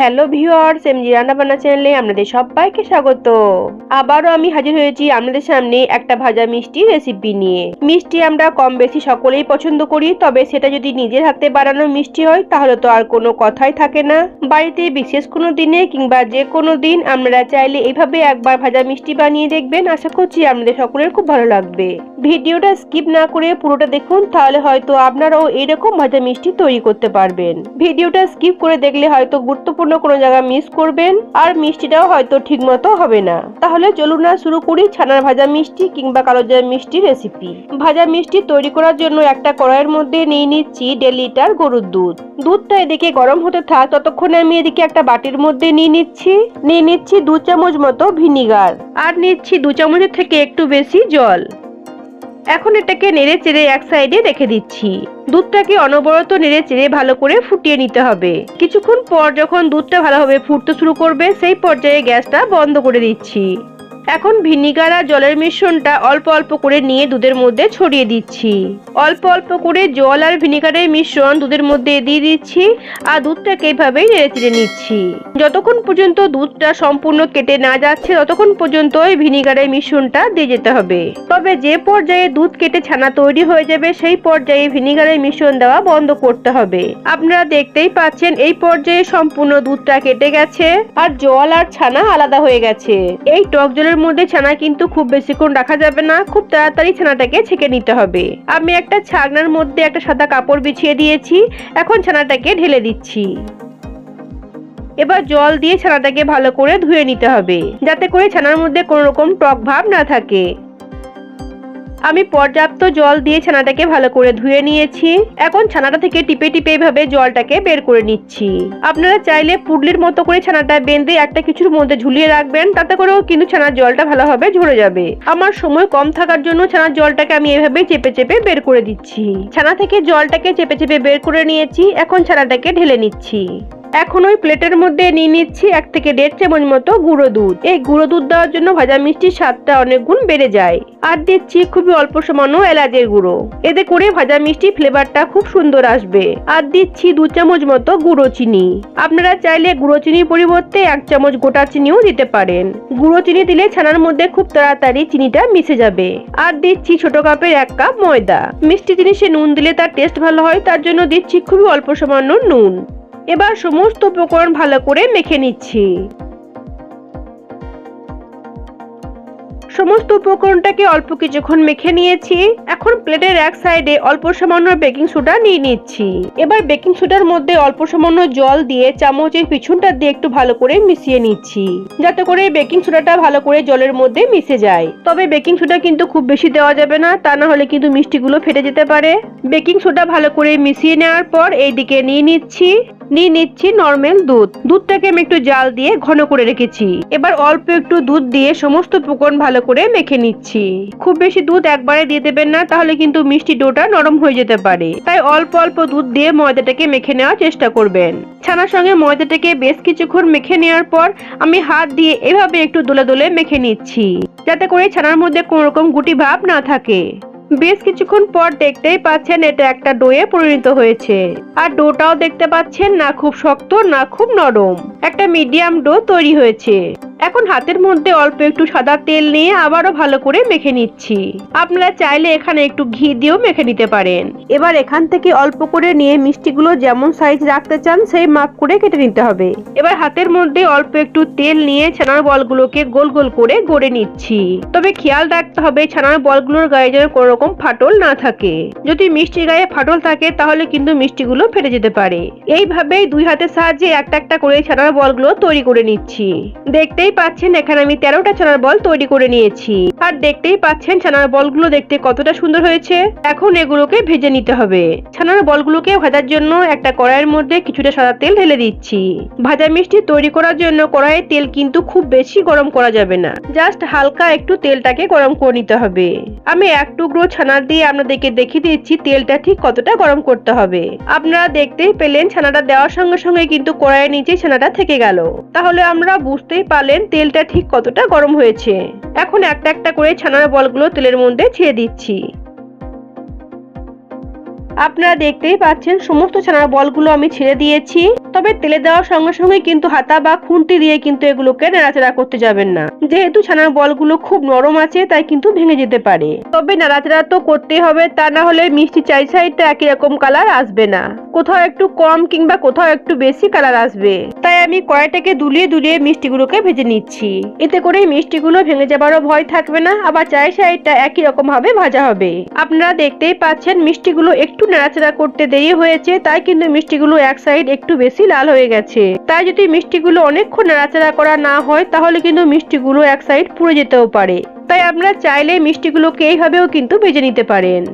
Hello viewers MG রান্নাবান্না চ্যানেলে আপনাদের সবাইকে স্বাগত। আবারও আমি হাজির হয়েছি আপনাদের সামনে একটা ভাজা মিষ্টি রেসিপি নিয়ে। মিষ্টি আমরা কম বেশি সকলেই পছন্দ করি, তবে সেটা যদি নিজের হাতে বানানো মিষ্টি হয়, তাহলে তো আর কোনো কথাই থাকে না। বাড়িতে বিশেষ কোনো দিনে কিংবা যে কোনো দিন আপনারা চাইলে এইভাবে একবার ভাজা মিষ্টি বানিয়ে দেখবেন। আশা করছি আপনাদের সকলের খুব ভালো লাগবে। ভিডিওটা স্কিপ না করে পুরোটা দেখুন, তাহলে হয়তো আপনারাও এইরকম ভাজা মিষ্টি তৈরি করতে পারবেন। ভিডিওটা স্কিপ করে দেখলে হয়তো গুরুত্বপূর্ণ কোনো জায়গা মিস করবেন, আর মিষ্টিটাও হয়তো ঠিকমতো হবে না। তাহলে চলুন না শুরু করি ছানার ভাজা মিষ্টি কিংবা কালো জার মিষ্টি রেসিপি ভাজা মিষ্টি তৈরি করার জন্য একটা কড়াইয়ের মধ্যে নিয়ে নিচ্ছি দেড় লিটার গরুর দুধ। দুধটা এদিকে গরম হতে থাক, ততক্ষণে আমি এদিকে একটা বাটির মধ্যে নিয়ে নিচ্ছি। নিয়ে নিচ্ছি দু চামচ মতো ভিনিগার, আর নিচ্ছি দু চামচের থেকে একটু বেশি জল। এখন এটাকে নেড়ে চেড়ে এক সাইডে রেখে দিচ্ছি। দুধটাকে অনবরত নেড়ে চেড়ে ভালো করে ফুটিয়ে নিতে হবে। কিছুক্ষণ পর যখন দুধটা ভালোভাবে ফুটতে শুরু করবে, সেই পর্যায়ে গ্যাসটা বন্ধ করে দিচ্ছি। এখন ভিনিগার আর জলের মিশ্রণটা অল্প অল্প করে নিয়ে দুধের মধ্যে ছড়িয়ে দিচ্ছি। অল্প অল্প করে জল আর ভিনিগারের মিশ্রণ দুধের মধ্যে দিয়ে দিচ্ছি আর দুধটাকে এইভাবেই নেড়ে চেড়ে নিচ্ছি। যতক্ষণ পর্যন্ত দুধটা সম্পূর্ণ কেটে না যাচ্ছে, ততক্ষণ পর্যন্ত ওই ভিনিগারের মিশ্রণটা দিয়ে যেতে হবে। তবে যে পর্যায়ে দুধ কেটে ছানা তৈরি হয়ে যাবে, সেই পর্যায়ে ভিনিগারের মিশ্রণ দেওয়া বন্ধ করতে হবে। আপনারা দেখতেই পাচ্ছেন, এই পর্যায়ে সম্পূর্ণ দুধটা কেটে গেছে আর জল আর ছানা আলাদা হয়ে গেছে। এই টক জলের মধ্যে ছানা কিন্তু খুব বেশিক্ষণ রাখা যাবে না, খুব তাড়াতাড়ি ছানাটাকে ছেঁকে নিতে হবে। আমি একটা ছাগনার মধ্যে একটা সাদা কাপড় বিছিয়ে দিয়েছি, এখন ছানাটাকে ঢেলে দিচ্ছি। এবার জল দিয়ে ছানাটাকে ভালো করে ধুয়ে নিতে হবে, যাতে করে ছানার মধ্যে কোনো রকম টক ভাব না থাকে। আমি পর্যাপ্ত জল দিয়ে ছানাটাকে ভালো করে ধুয়ে নিয়েছি। এখন ছানাটা থেকে টিপে টিপে এভাবে জলটাকে বের করে নিচ্ছি। আপনারা চাইলে পুডলির মতো করে ছানাটা বেঁধে একটা কিছুর মধ্যে ঝুলিয়ে রাখবেন, তাতে করেও কিন্তু ছানার জলটা ভালোভাবে ঝরে যাবে। আমার সময় কম থাকার জন্য ছানার জলটাকে আমি এভাবে চেপে চেপে বের করে দিচ্ছি। ছানা থেকে জলটাকে চেপে চেপে বের করে নিয়েছি, এখন ছানাটাকে ঢেলে নিচ্ছি। এখন ওই প্লেটের মধ্যে নিয়ে নিচ্ছি এক থেকে দেড় চামচ মতো গুঁড়ো দুধ। এই গুঁড়ো দুধ দেওয়ার জন্য ভাজা মিষ্টির স্বাদটা অনেক গুণ বেড়ে যায়। আর দিচ্ছি খুবই অল্প সামান্য এলাচের গুঁড়ো। এতে করে ভাজা মিষ্টি ফ্লেভারটা খুব সুন্দর আসবে। আর দিচ্ছি দু চামচ মতো গুঁড়ো চিনি। আপনারা চাইলে গুঁড়ো চিনির পরিবর্তে এক চামচ গোটা চিনিও দিতে পারেন। গুঁড়ো চিনি দিলে ছানার মধ্যে খুব তাড়াতাড়ি চিনিটা মিশে যাবে। আর দিচ্ছি ছোট কাপের এক কাপ ময়দা। মিষ্টি জিনিসে নুন দিলে তার টেস্ট ভালো হয়, তার জন্য দিচ্ছি খুবই অল্প সামান্য নুন। এবার সমস্ত উপকরণ ভালো করে মেখে নিচ্ছি। সমস্ত উপকরণটাকে অল্প কিছুক্ষণ মেখে নিয়েছি। এখন প্লেটের এক সাইডে অল্প সামান্য বেকিং সোডা নিয়ে নিচ্ছি। এবার বেকিং সোডার মধ্যে অল্প সামান্য জল দিয়ে চামচের পিছনটা দিয়ে একটু ভালো করে মিশিয়ে নিচ্ছি। যাতে করে বেকিং সোডাটা ভালো করে জলের মধ্যে মিশে যায়। তবে বেকিং সোডা কিন্তু খুব বেশি দেওয়া যাবে না, তা না হলে কিন্তু মিষ্টিগুলো ফেটে যেতে পারে। বেকিং সোডা ভালো করে মিশিয়ে নেওয়ার পর এইদিকে নিয়ে নিচ্ছি। নিয়ে নিচ্ছি নর্মাল দুধ। দুধটাকে আমি একটু জাল দিয়ে ঘন করে রেখেছি। এবার অল্প একটু দুধ দিয়ে সমস্ত উপকরণ ভালো করে মেখে নিচ্ছি। খুব বেশি দুধ একবারে দিয়ে দেবেন না, তাহলে কিন্তু মিষ্টি ডোটা নরম হয়ে যেতে পারে। তাই অল্প অল্প দুধ দিয়ে ময়দাটাকে মেখে নেওয়ার চেষ্টা করবেন। ছানার সঙ্গে ময়দাটাকে বেশ কিছুক্ষণ মেখে নেওয়ার পর আমি হাত দিয়ে এভাবে একটু দোলে দোলে মেখে নিচ্ছি। যাতে করে ছানার মধ্যে কোনো রকম গুটি ভাব না থাকে। বেশ কিছুক্ষণ পর দেখতেই পাচ্ছেন এটা একটা ডোয়ে পরিণত হয়েছে। আর ডোটাও দেখতে পাচ্ছেন না খুব শক্ত, না খুব নরম। একটা মিডিয়াম ডো তৈরি হয়েছে। এখন হাতের মধ্যে অল্প একটু সাদা তেল নিয়ে আবারও ভালো করে মেখে নিচ্ছি। আপনারা চাইলে এখানে একটু ঘি দিয়েও মেখে নিতে পারেন। এবার এখান থেকে অল্প করে নিয়ে মিষ্টিগুলো যেমন সাইজ রাখতে চান, সেই মাপ করে কেটে নিতে হবে। এবার হাতের মধ্যে অল্প একটু তেল নিয়ে ছানার বলগুলোকে গোল গোল করে গড়ে নিচ্ছি। তবে খেয়াল রাখতে হবে ছানার বলগুলোর গায়ে যেন কোনো রকম ফাটল না থাকে। যদি মিষ্টি গায়ে ফাটল থাকে, তাহলে কিন্তু মিষ্টিগুলো ফেটে যেতে পারে। এইভাবেই দুই হাতের সাহায্যে একটা একটা করে ছানার বলগুলো তৈরি করে নিচ্ছি। দেখতেই পাচ্ছেন, এখানে আমি তেরোটা ছানার বল তৈরি করে নিয়েছি। আর দেখতেই পাচ্ছেন, ছানার বলগুলো দেখতে কতটা সুন্দর হয়েছে। এখন এগুলোকে ভেজে নিতে হবে। ছানার বলগুলোকে ভাজার জন্য একটা কড়াইয়ের মধ্যে কিছুটা সাদা তেল ঢেলে দিচ্ছি। ভাজা মিষ্টি তৈরি করার জন্য কড়াইয়ের তেল কিন্তু খুব বেশি গরম করা যাবে না। জাস্ট হালকা একটু তেলটাকে গরম করে নিতে হবে। আমি এক টুকরো ছানা দিয়ে আপনাদেরকে দেখিয়ে দিচ্ছি তেলটা ঠিক কতটা গরম করতে হবে। আপনারা দেখতেই পেলেন ছানাটা দেওয়ার সঙ্গে সঙ্গে কিন্তু কড়াইয়ের নিচে ছানাটা থেকে গেল। তাহলে আমরা বুঝতেই পারলেন তেলটা ঠিক কতটা গরম হয়েছে। এখন একটা একটা করে ছানার বলগুলো তেলের মধ্যে ছেড়ে দিচ্ছি। আপনারা দেখতেই পাচ্ছেন, সমস্ত ছানার বলগুলো আমি ছেড়ে দিয়েছি। তবে তেলে দেওয়ার সঙ্গে সঙ্গে কিন্তু হাতা বা খুন্তি দিয়ে কিন্তু এগুলোকে নাড়াচাড়া করতে যাবেন না। যেহেতু ছানার বলগুলো খুব নরম আছে, তাই কিন্তু ভেঙে যেতে পারে। তবে নাড়াচাড়া তো করতেই হবে, তা না হলে মিষ্টি চাই সাইডটা একই রকম কালার আসবে না। কোথাও একটু কম কিংবা কোথাও একটু বেশি কালার আসবে। তাই আমি কড়াইটাকে দুলিয়ে দুলিয়ে মিষ্টিগুলোকে ভেজে নিচ্ছি। এতে করে মিষ্টিগুলো ভেঙে যাবারও ভয় থাকবে না, আবার চাই সাইডটা একই রকম ভাবে ভাজা হবে। আপনারা দেখতেই পাচ্ছেন মিষ্টিগুলো একটু নাড়াচাড়া করতে দেরি হয়েছে, তাই কিন্তু মিষ্টিগুলো এক সাইড একটু বেশি লাল হয়ে গেছে। তাই যদি মিষ্টিগুলো অনেকক্ষণ নাড়াচাড়া করা না হয়, তাহলে কিন্তু মিষ্টিগুলো এক সাইড পুড়ে যেতেও পারে। তাই আপনারা চাইলে মিষ্টিগুলোকে এইভাবেও কিন্তু ভেজে নিতে পারেন।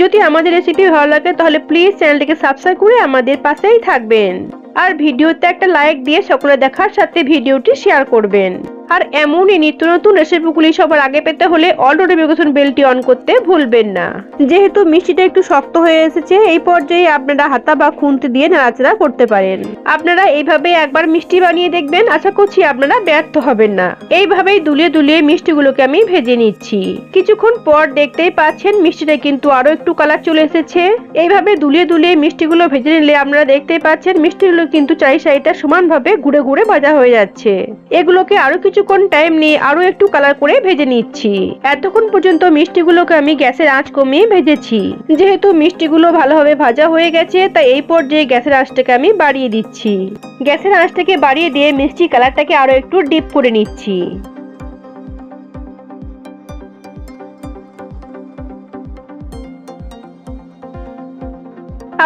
যদি আমাদের রেসিপি ভালো লাগে, তাহলে প্লিজ চ্যানেলটিকে সাবস্ক্রাইব করে আমাদের পাশেই থাকবেন। আর ভিডিওতে একটা লাইক দিয়ে সকলে দেখার সাথে ভিডিওটি শেয়ার করবেন। আর এমনই নিত্য নতুন রেসিপিগুলি সবার আগে পেতে হলে অল নোটিফিকেশন বেলটি অন করতে ভুলবেন না। যেহেতু মিষ্টিটা একটু শক্ত হয়ে এসেছে, এই পর্যায়ে আপনারা হাতা বা খুন্তি দিয়ে নাড়াচাড়া করতে পারেন। আপনারা এইভাবে একবার মিষ্টি বানিয়ে দেখবেন, আশা করছি আপনারা ব্যর্থ হবেন না। এইভাবেই দুলিয়ে দুলিয়ে মিষ্টিগুলোকে আমি ভেজে নিচ্ছি। কিছুক্ষণ পর দেখতেই পাচ্ছেন মিষ্টিটা কিন্তু আরও একটু কালার চলে এসেছে। এইভাবে দুলিয়ে দুলিয়ে মিষ্টিগুলো ভেজে নিলে আপনারা দেখতেই পাচ্ছেন মিষ্টিগুলো কিন্তু চারি সাইডটা সমানভাবে ঘুরে ঘুরে ভাজা হয়ে যাচ্ছে। এগুলোকে আরও কিছুক্ষণ টাইম নিয়ে আরও একটু কালার করে ভেজে নিচ্ছি। এতক্ষণ পর্যন্ত মিষ্টিগুলোকে আমি গ্যাসের আঁচ কমিয়ে ভেজেছি। যেহেতু মিষ্টিগুলো ভালোভাবে ভাজা হয়ে গেছে, তাই এই পর্যায়ে গ্যাসের আঁচটাকে আমি বাড়িয়ে দিচ্ছি। গ্যাসের আঁচটাকে বাড়িয়ে দিয়ে মিষ্টি কালারটাকে আরও একটু ডিপ করে নিচ্ছি।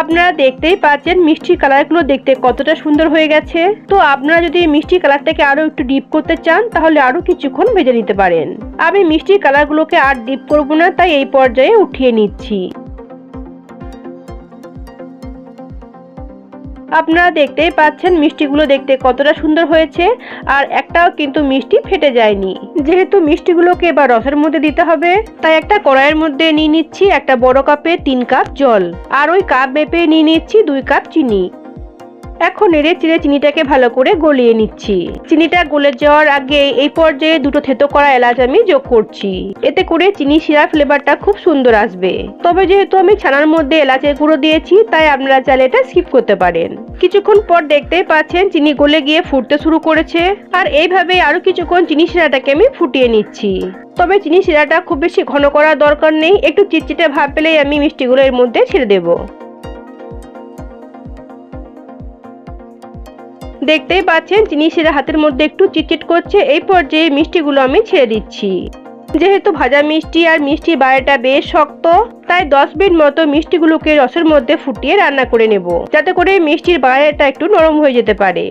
আপনারা দেখতেই পাচ্ছেন মিষ্টি কালারগুলো দেখতে কতটা সুন্দর হয়ে গেছে। তো আপনারা যদি মিষ্টি কালারটাকে আরও একটু ডিপ করতে চান, তাহলে আরও কিছুক্ষণ ভেজে নিতে পারেন। আমি মিষ্টি কালারগুলোকে আর ডিপ করব না, তাই এই পর্যায়ে উঠিয়ে নিচ্ছি। আপনারা দেখতেই পাচ্ছেন মিষ্টিগুলো দেখতে কতটা সুন্দর হয়েছে, আর একটাও কিন্তু মিষ্টি ফেটে যায়নি। যেহেতু মিষ্টিগুলোকে এবার রসের মধ্যে দিতে হবে, তাই একটা কড়াইয়ের মধ্যে নিয়ে নিচ্ছি একটা বড় কাপে তিন কাপ জল, আর ওই কাপ মেপে নিয়ে নিচ্ছি দুই কাপ চিনি। এখন নেড়ে চিড়ে চিনিটাকে ভালো করে গলিয়ে নিচ্ছি। চিনিটা গলে যাওয়ার আগে এই পর্যায়ে দুটো থেতো করা এলাচ আমি যোগ করছি। এতে করে চিনি শিরা ফ্লেভারটা খুব সুন্দর আসবে। তবে যেহেতু আমি ছানার মধ্যে এলাচের গুঁড়ো দিয়েছি, তাই আপনারা চাইলে এটা স্কিপ করতে পারেন। কিছুক্ষণ পর দেখতেই পাচ্ছেন চিনি গলে গিয়ে ফুটতে শুরু করেছে। আর এইভাবে আরও কিছুক্ষণ চিনি শিরাটাকে আমি ফুটিয়ে নিচ্ছি। তবে চিনি শিরাটা খুব বেশি ঘন করার দরকার নেই, একটু চিটচিটে ভাব পেলেই আমি মিষ্টিগুলো এর মধ্যে ছেড়ে দেবো। দেখতেই পাচ্ছেন চিনি শিরা হাতের মধ্যে একটু চিটচিট করছে। এই পর্যায়ে মিষ্টিগুলো আমি ছেড়ে দিচ্ছি। যেহেতু ভাজা মিষ্টি আর মিষ্টি বাইরেটা বেশ শক্ত, তাই দশ মিনিট মতো মিষ্টিগুলোকে রসের মধ্যে ফুটিয়ে রান্না করে নেব। যাতে করে মিষ্টির বাইরেটা একটু নরম হয়ে যেতে পারে।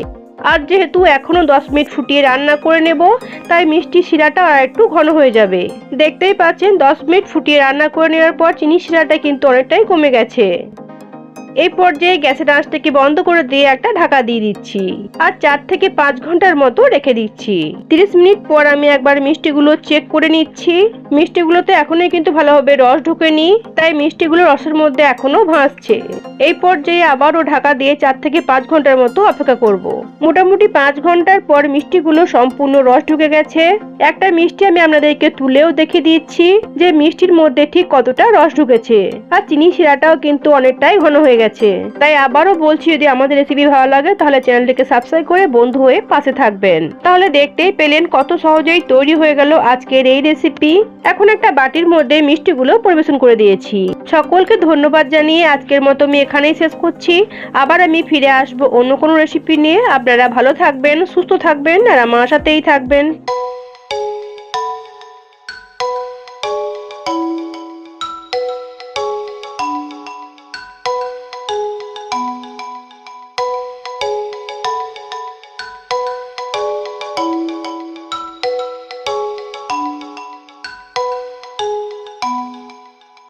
আর যেহেতু এখনও দশ মিনিট ফুটিয়ে রান্না করে নেব, তাই মিষ্টি শিরাটা আর একটু ঘন হয়ে যাবে। দেখতেই পাচ্ছেন, দশ মিনিট ফুটিয়ে রান্না করে নেওয়ার পর চিনি শিরাটা কিন্তু অনেকটাই কমে গেছে। এই পর্যায়ে গ্যাসের আঁচটাকে বন্ধ করে দিয়ে একটা ঢাকা দিয়ে দিচ্ছি। আর চার থেকে পাঁচ ঘণ্টার মতো রেখে দিচ্ছি। তিরিশ মিনিট পর আমি একবার মিষ্টিগুলো চেক করে নিচ্ছি। মিষ্টিগুলোতে এখনোই কিন্তু ভালোভাবে রস ঢুকেনি, তাই মিষ্টিগুলো রসের মধ্যে এখনও ভাসছে। এই পর্যায়ে আবারও ঢাকা দিয়ে চার থেকে পাঁচ ঘণ্টার মতো অপেক্ষা করব। মোটামুটি পাঁচ ঘণ্টার পর মিষ্টিগুলো সম্পূর্ণ রস ঢুকে গেছে। একটা মিষ্টি আমি আপনাদেরকে তুলেও দেখে দিচ্ছি যে মিষ্টির মধ্যে ঠিক কতটা রস ঢুকেছে। আর চিনি শিরাটাও কিন্তু অনেকটাই ঘন হয়ে গেছে। তাই আবারও বলছি, যদি আমাদের রেসিপি ভালো লাগে, তাহলে চ্যানেলটিকে সাবস্ক্রাইব করে বন্ধু হয়ে পাশে থাকবেন। তাহলে দেখতেই পেলেন কত সহজেই তৈরি হয়ে গেল আজকের এই রেসিপি এখন একটা বাটির মধ্যে মিষ্টিগুলো পরিবেশন করে দিয়েছি। সকলকে ধন্যবাদ জানিয়ে আজকের মতো আমি এখানেই শেষ করছি। আবার আমি ফিরে আসব অন্য কোনো রেসিপি নিয়ে। আপনারা ভালো থাকবেন, সুস্থ থাকবেন, আর আমার সাথেই থাকবেন।